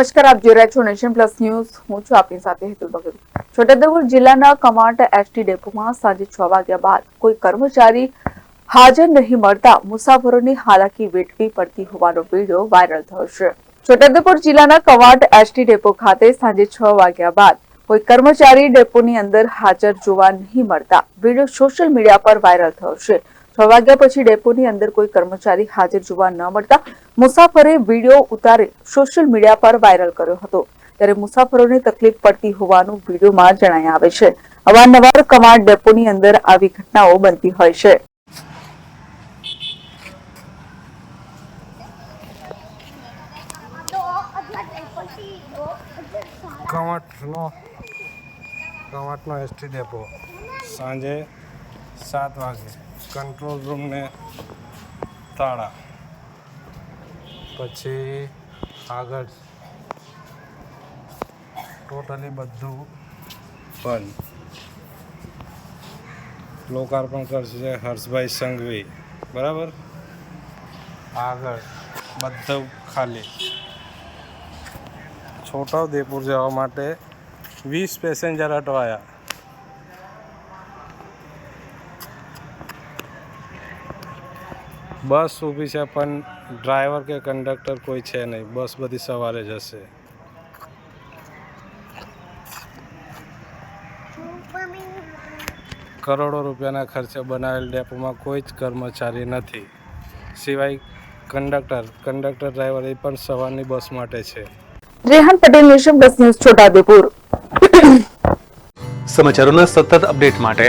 નમસ્કાર, આપ જોઈ રહ્યા છો નેશન પ્લસ ન્યૂઝ. હું છું આપની સાથે હેતુલ બગલ છોટાઉદેપુર જિલ્લાના કમાન્ડ એસટી ડેપોમાં સાંજે છ વાગ્યા બાદ કોઈ કર્મચારી હાજર નહીં મળતા મુસાફરોની હાલાકી વેઠવી પડતી હોવાનો વીડિયો વાયરલ થયો છે. છોટાઉદેપુર જિલ્લાના કવાંટ એસટી ડેપો ખાતે સાંજે છ વાગ્યા બાદ કોઈ કર્મચારી ડેપોની અંદર હાજર જોવા નહીં મળતા વીડિયો સોશિયલ મીડિયા પર વાયરલ થયો છે. છ વાગ્યા પછી ડેપોની અંદર કોઈ કર્મચારી હાજર જોવા ન મળતા મુસાફરે વીડિયો ઉતારી સોશિયલ મીડિયા પર વાયરલ કર્યો હતો. ત્યારે મુસાફરોને તકલીફ પડતી હોવાનું વિડીયોમાં જણાય આવે છે. અવારનવાર કમાન્ડ ડેપોની અંદર આવી ઘટનાઓ બનતી હોય છે. કવાંટનો કવાંટનો એસટી ડેપો. સાંજે સાત વાગે. કંટ્રોલ રૂમને તાળા. પછી આગળ ટોટલી બધું બંધ લોકાર્પણ કરશે હર્ષભાઈ સંઘવી. બરાબર? આગળ બધું ખાલી. છોટાઉદેપુર જવા માટે વીસ પેસેન્જર અટવાયા. બસ ઊભી છે પણ ડ્રાઈવર કે કંડક્ટર કોઈ છે નહીં. બસ બધી સવારે જશે કરોડો રૂપિયાના ખર્ચે બનાવેલ ડેપોમાં કોઈ જ કર્મચારી નથી. સિવાય કંડક્ટર કંડક્ટર ડ્રાઈવર એ પણ સવારની બસ માટે છે. Rehan Patel nation bus news Chhotaudepur. સમાચારોના સતત અપડેટ માટે